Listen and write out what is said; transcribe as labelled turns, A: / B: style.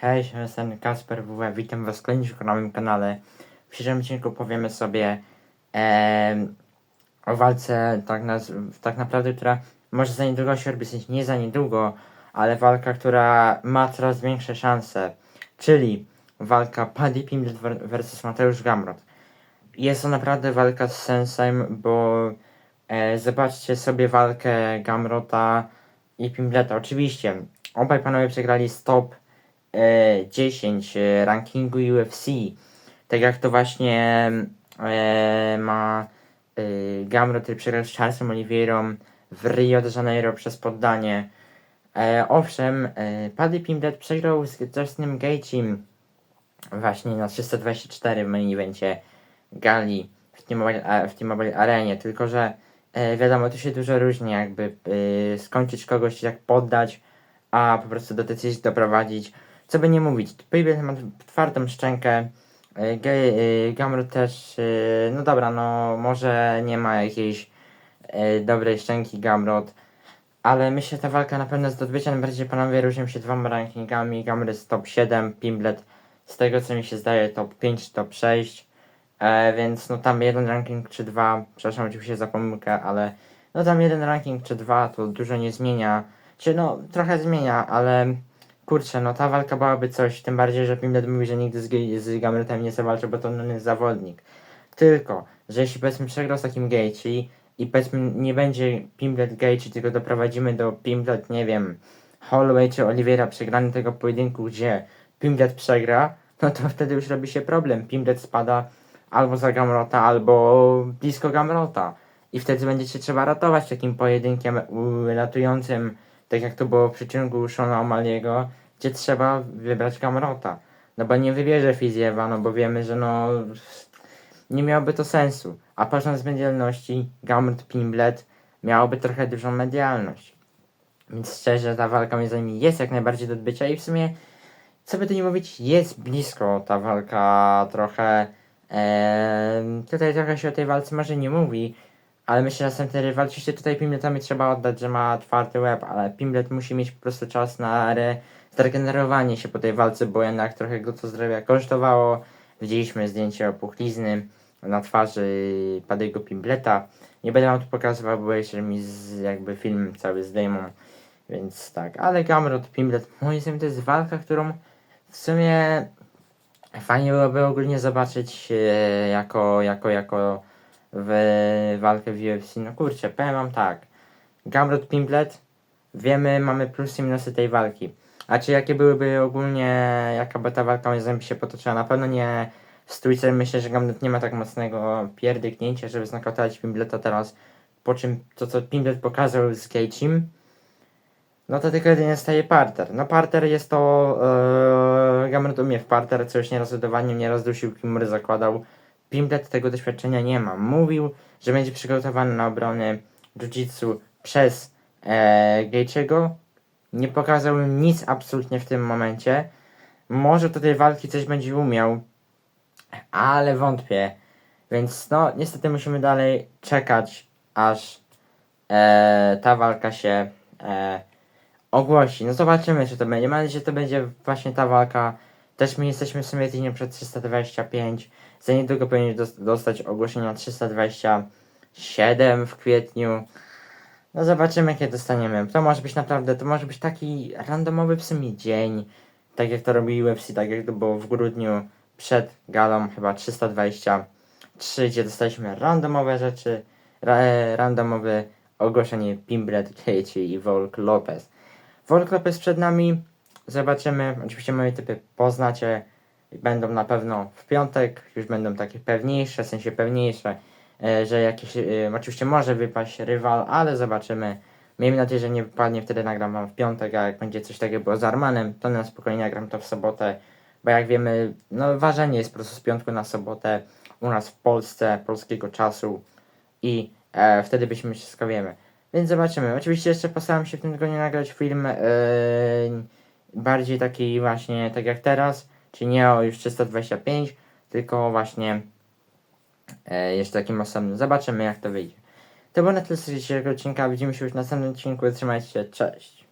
A: Hej, jestem Kasper WW, witam was na moim kanale. W dzisiejszym odcinku powiemy sobie em, o walce tak, naz- tak naprawdę, która może za niedługo się w sensie nie za niedługo, ale walka, która ma coraz większe szanse, czyli walka Paddy Pimblett ver- versus Mateusz Gamrot. Jest to naprawdę walka z sensem, bo e, zobaczcie sobie walkę Gamrota i Pimbletta. Oczywiście, obaj panowie przegrali stop e, 10 e, rankingu UFC. Tak jak to właśnie e, ma e, Gamrot, który przegrał z Charlesem Oliveirą w Rio de Janeiro przez poddanie. E, owszem, e, Paddy Pimblett przegrał z Justinem Gaethjem właśnie na 324 w main evencie gali w T-Mobile, w Arenie, tylko że e, wiadomo, to się dużo różni, jakby e, skończyć kogoś, jak poddać, a po prostu do decyzji doprowadzić. Co by nie mówić, Pimblett ma twardą szczękę, e, e, Gamrot też, e, no dobra, no może nie ma jakiejś dobrej szczęki Gamrot, ale myślę, że ta walka na pewno jest do odbycia, najbardziej panowie różnią się dwoma rankingami, Gamrot jest top 7, Pimblet z tego co mi się zdaje top 5, top 6, e, więc no tam jeden ranking czy dwa, przepraszam oczywiście za pomyłkę, ale no tam jeden ranking czy dwa to dużo nie zmienia, czy no trochę zmienia, ale kurczę, no ta walka byłaby coś, tym bardziej, że Pimblet mówi, że nigdy z, z Gamrotem nie zawalczył, bo to on jest zawodnik. Tylko, że jeśli powiedzmy przegrał z takim Gaethje i powiedzmy nie będzie Pimblet Gaethje, tylko doprowadzimy do Pimblet, nie wiem, Holloway czy Oliveira przegrany tego pojedynku, gdzie Pimblet przegra, no to wtedy już robi się problem. Pimblet spada albo za Gamrota, albo blisko Gamrota. I wtedy będziecie trzeba ratować takim pojedynkiem uratującym, tak jak to było w przyciągu Shona O'Malley'ego, gdzie trzeba wybrać Gamrota. No bo nie wybierze Fizjewa, no bo wiemy, że no nie miałoby to sensu. A patrząc z medialności, Gamrot Pimblet miałoby trochę dużą medialność. Więc szczerze, ta walka między nimi jest jak najbardziej do odbycia i w sumie, co by tu nie mówić, jest blisko ta walka trochę. Em, tutaj trochę się o tej walce może nie mówi, ale myślę, że następny rywal, oczywiście tutaj Pimbletowi trzeba oddać, że ma twardy łeb, ale Pimblet musi mieć po prostu czas na re, zregenerowanie się po tej walce, bo jednak trochę go to zdrowia kosztowało. Widzieliśmy zdjęcie opuchlizny na twarzy Padego Pimbleta. Nie będę wam tu pokazywał, bo jeszcze mi z, jakby film cały zdejmą. Więc tak, ale Gamrot Pimblet, moim zdaniem to jest walka, którą w sumie fajnie byłoby ogólnie zobaczyć e, jako, jako, jako w walkę w UFC. No kurczę, powiem wam tak. Gamrot Pimblet, wiemy, mamy plusy i minusy tej walki. A czy jakie byłyby ogólnie, jaka by ta walka moim zdaniem się potoczyła? Na pewno nie w stójce. Myślę, że Gamrot nie ma tak mocnego pierdyknięcia, żeby znokautować Pimbleta teraz. Po czym to, co Pimblet pokazał z Gaethjem, no to tylko jedynie staje parter. No parter jest to, yy, Gamrot umie w parter, co już nieraz udowadnił, nieraz dusił Kimury zakładał. Pimblet tego doświadczenia nie ma. Mówił, że będzie przygotowany na obrony jiu-jitsu przez e. Nie pokazał nic absolutnie w tym momencie. Może do tej walki coś będzie umiał, ale wątpię. Więc no, niestety musimy dalej czekać, aż e, ta walka się e, ogłosi. No zobaczymy, czy to będzie. Mam nadzieję, że to będzie właśnie ta walka. Też my jesteśmy w sumie tydzień przed 325. Za niedługo powinien dos- dostać ogłoszenie na 327 w kwietniu. No zobaczymy, kiedy dostaniemy. To może być naprawdę, to może być taki randomowy w sumie dzień. Tak jak to robi UFC, tak jak to było w grudniu przed galą chyba 323, gdzie dostaliśmy randomowe rzeczy, ra, randomowe ogłoszenie Pimblet, Gaethje i Volk Lopez. Volk Lopez przed nami, zobaczymy, oczywiście moje typy poznacie, będą na pewno w piątek, już będą takie pewniejsze, w sensie pewniejsze, e, że jakiś, e, oczywiście może wypaść rywal, ale zobaczymy. Miejmy nadzieję, że nie wypadnie, wtedy nagram wam w piątek, a jak będzie coś takiego było z Armanem, to na spokojnie nagram to w sobotę, bo jak wiemy, no ważenie jest po prostu z piątku na sobotę u nas w Polsce, polskiego czasu i e, wtedy byśmy wszystko wiemy. Więc zobaczymy. Oczywiście jeszcze postaram się w tym tygodniu nagrać film e, bardziej taki właśnie, tak jak teraz, czyli nie o już 325, tylko właśnie e, jeszcze takim osobnym. Zobaczymy jak to wyjdzie. To było na tyle z dzisiejszego odcinka. Widzimy się już w następnym odcinku. Trzymajcie się. Cześć.